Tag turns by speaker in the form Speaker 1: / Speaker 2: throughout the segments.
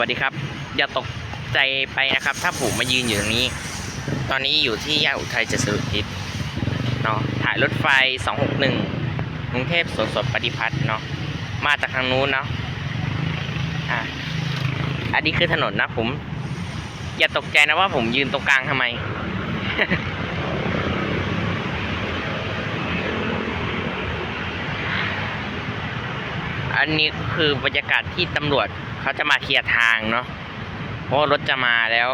Speaker 1: วัสดีครับ อย่าตกใจไปนะครับ ถ้าผมมายืนอยู่ตรงนี้ ตอนนี้อยู่ที่ย่านอุทัยเจริญทิศเนาะถ่ายรถไฟ 261กรุงเทพสวนสดปฏิพัฒน์เนาะมาจากทางนู้นเนาะอะอันนี้คือถนนนะผม อย่าตกใจนะว่าผมยืนตรงกลางทำไม อันนี้คือบรรยากาศที่ตำรวจ เขาจะมาเคลียร์ทางเนาะเพราะรถจะมาแล้ว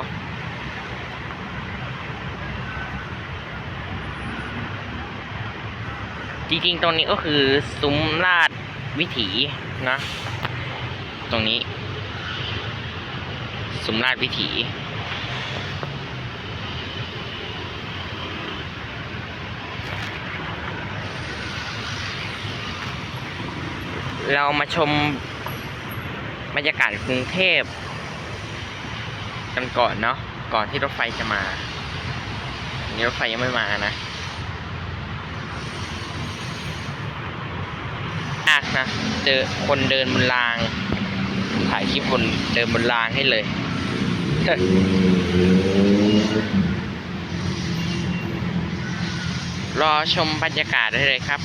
Speaker 1: จริงๆ ตรงนี้ก็คือซุ้มลาดวิถีนะตรงนี้ ซุ้มลาดวิถีเรามาชม บรรยากาศกรุงเทพกันก่อนเนาะก่อนที่รถไฟจะมาอันนี้รถไฟยังไม่มานะยากนะเจอคนเดินบนราง ถ่ายคลิปบนเดินบนรางให้เลยรอชมบรรยากาศได้เลยครับ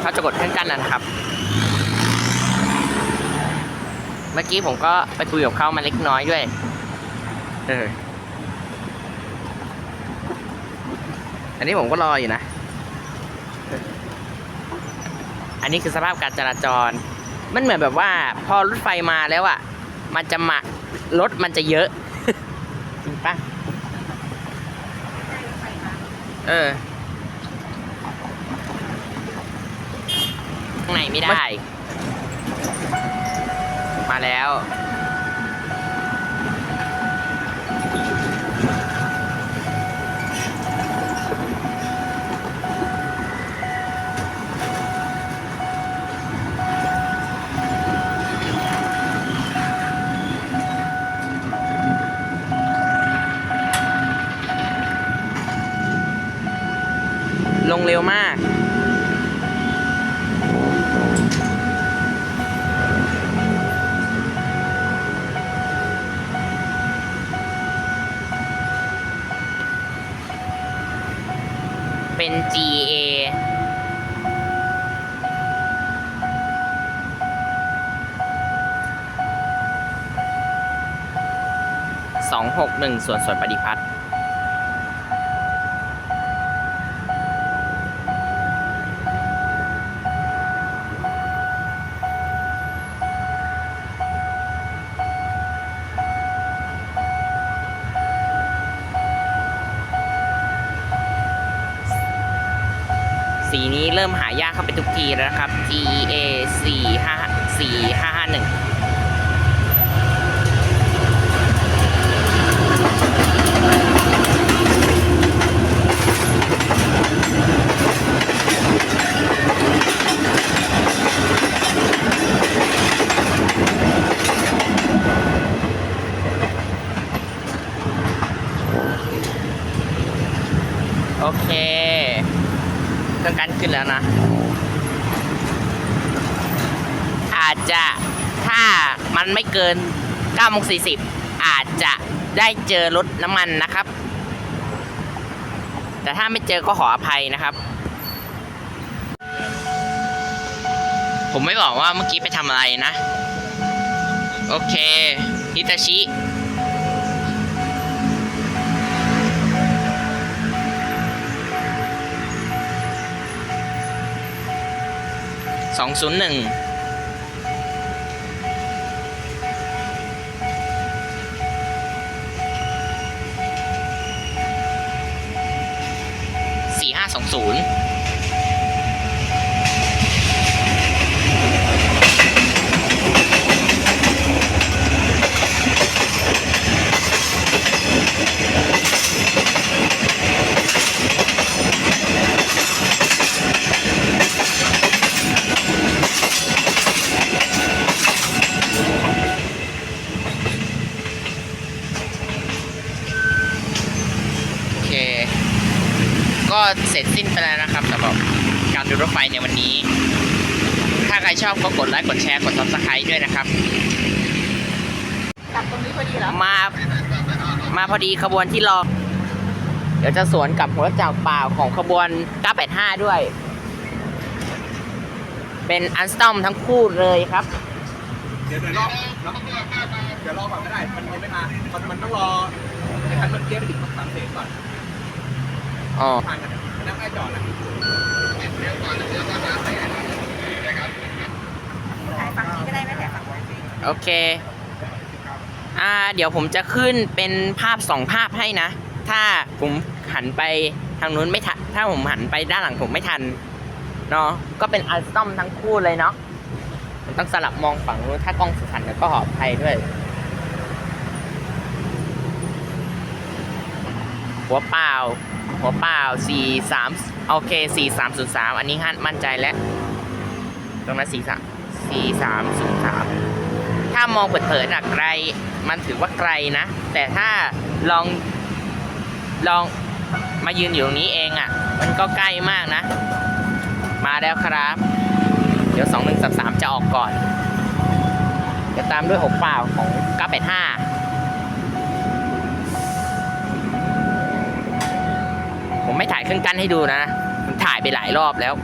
Speaker 1: เขา จะกดเครื่องกั้นแล้วนะครับ เมื่อกี้ผมก็ไปคุยกับเขามาเล็กน้อยด้วย เออ อันนี้ผมก็รออยู่นะ อันนี้คือสภาพการจราจร มันเหมือนแบบว่า พอรถไฟมาแล้วอะ่ะ มันจะมารถมันจะเยอะ จริงปะเออ ข้างในไม่ได้ มาแล้ว เป็น GA สองหกหนึ่งส่วนส่วนปฏิพัฒน์ สีนี้เริ่มหายากเข้าไปทุกทีแล้วนะครับ GA 4 5 4 5 5 1 ขึ้นแล้วนะ อาจจะถ้ามันไม่เกิน9โมง40 อาจจะได้เจอรถน้ำมันนะครับ แต่ถ้าไม่เจอก็ขออภัยนะครับ ผมไม่บอกว่าเมื่อกี้ไปทำอะไรนะ โอเคฮิตาชิ สองศูนย์หนึ่งสี่ห้าสองศูนย์ กา รดูรถไฟในวันนี้ ถ้าใครชอบก็กดไลค์กดแชร์กด subscribe ด้วยนะครับ
Speaker 2: กลับตรงนี้พอดีเหรอ
Speaker 1: มามาพอดีขบวนที่รอเดี๋ยวจะสวนกับหัวจักรเปล่าของขบวน 985 ด้วย เป็นอันสตอมทั้งคู่เลยครับ
Speaker 3: เดี๋ยวเดี๋ยวรอเนาะเดี๋ยวรอก่อนก็ได้ มันยังไม่มา มันมันต้องรอไอ้คันเมื่อกี้ไปถึงสามเสนก่อน
Speaker 1: อ๋อ
Speaker 3: ทางกั นั่งใกล้จอดนะ
Speaker 2: ถ่ายฝั่งนี้ก็ได้ไหมถ่ายฝั่งนี้
Speaker 1: โอเค อ่า เดี๋ยวผมจะขึ้นเป็นภาพสองภาพให้นะ ถ้าผมหันไปทางนู้นไม่ทัน ถ้าผมหันไปด้านหลังผมไม่ทัน เนาะ ก็เป็นอัลสตอมทั้งคู่เลยเนาะผมต้องสลับมองฝั่งนู้น ถ้ากล้องสุดหันเดี๋ยวก็หอบภัยด้วย หัวเปล่า หัวเปล่าสี่สามโอเคสี่สามศูนย์สามอันนี้ฮันมั่นใจแล้ว ตรงนั้นสี่สามสี่สามศูนย์สามถ้ามองเผินๆอะไกล มันถือว่าไกลนะ แต่ถ้าลองลองมายืนอยู่ตรงนี้เองอะมันก็ใกล้มากนะ มาแล้วครับ เดี๋ยวสองหนึ่งสามสามจะออกก่อนจะตามด้วยหกเปล่าของเก้าแปดห้า ผมไม่ถ่ายเครื่องกั้นให้ดูนะผมถ่ายไปหลายรอบแล้ว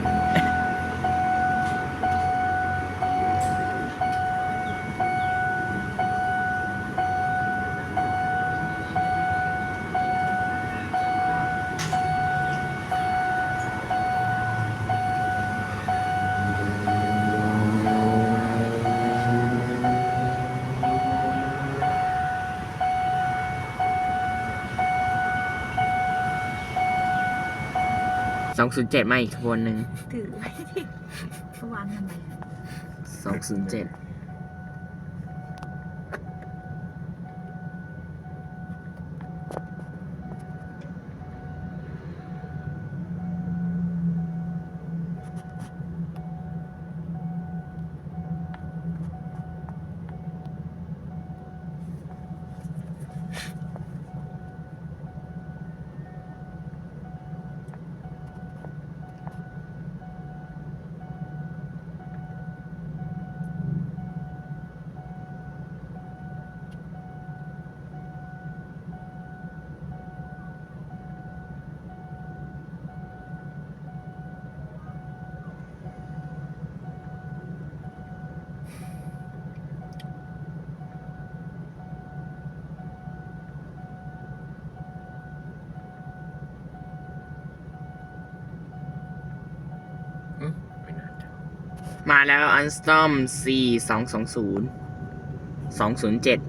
Speaker 1: สองศูนย์เจ็ดมาอีกขบวนหนึ่ง
Speaker 2: ถือไว้ที่เขาวางทำไมอะ
Speaker 1: สองศูนย์เจ็ด มาแล้วอันสตอม C สองสองศูนย์สองศูนย์เจ็ด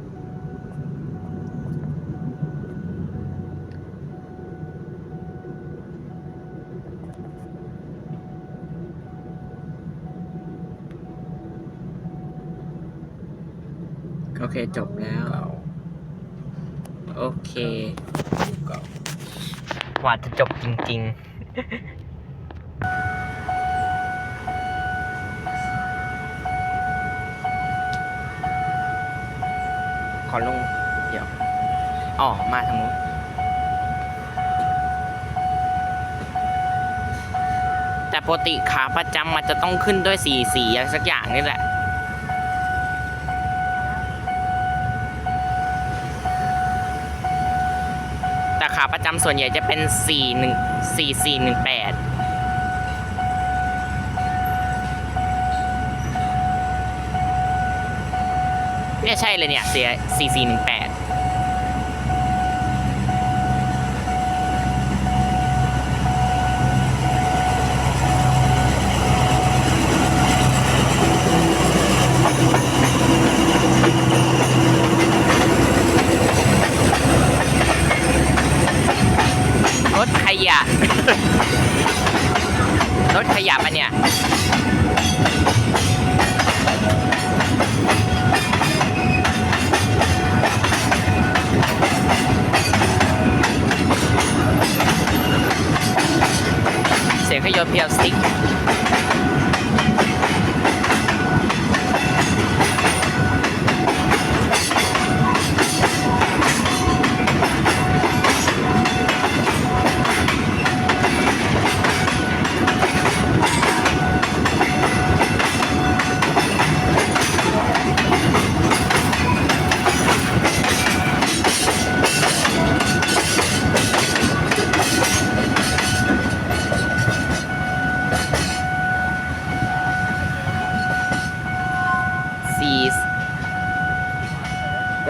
Speaker 1: โอเค จบแล้ว โอเค กว่าจะจบจริง ๆ ขอลง เดี๋ยวอ๋อมาทางนู้นแต่ปกติขาประจำมันจะต้องขึ้นด้วยสีสีอะไรสักอย่างนี่แหละแต่ขาประจำส่วนใหญ่จะเป็น 4 1 4 4 1 8 เนี่ยใช่เลยเนี่ยเสีย4 4 1 8รถขยะ รถขยะปะเนี่ย เสียงขยนเพียวสติ๊ก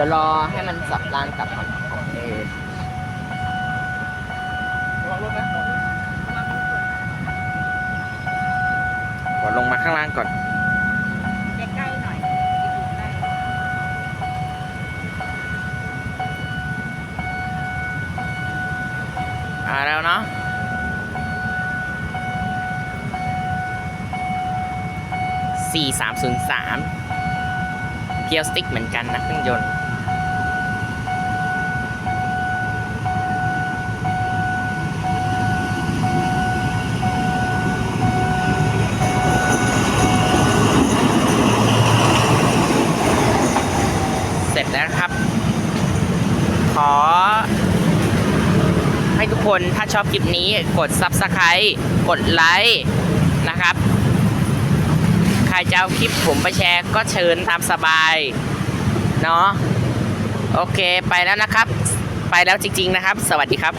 Speaker 1: ดี๋ยว รอให้มันสับรางกลับก่อนโอเค
Speaker 3: ระวังรถนะ
Speaker 1: ขอลงมาข้างล่างก่อน
Speaker 2: ใกล้ๆหน่อยอยู่ใกล้
Speaker 1: มาแล้วเนาะสี่สามศูนย์สามเพียวสติ๊กเหมือนกันนะเครื่องยนต์ เสร็จแล้วนะครับ ข อ ให้ทุกคนถ้าชอบคลิปนี้กด Subscribe กดไลค์นะครับ ใครจะเอาคลิปผมไปแชร์ก็เชิญตามสบาย เนาะโอเคไปแล้วนะครับ ไปแล้วจริง ๆนะครับ สวัสดีครับ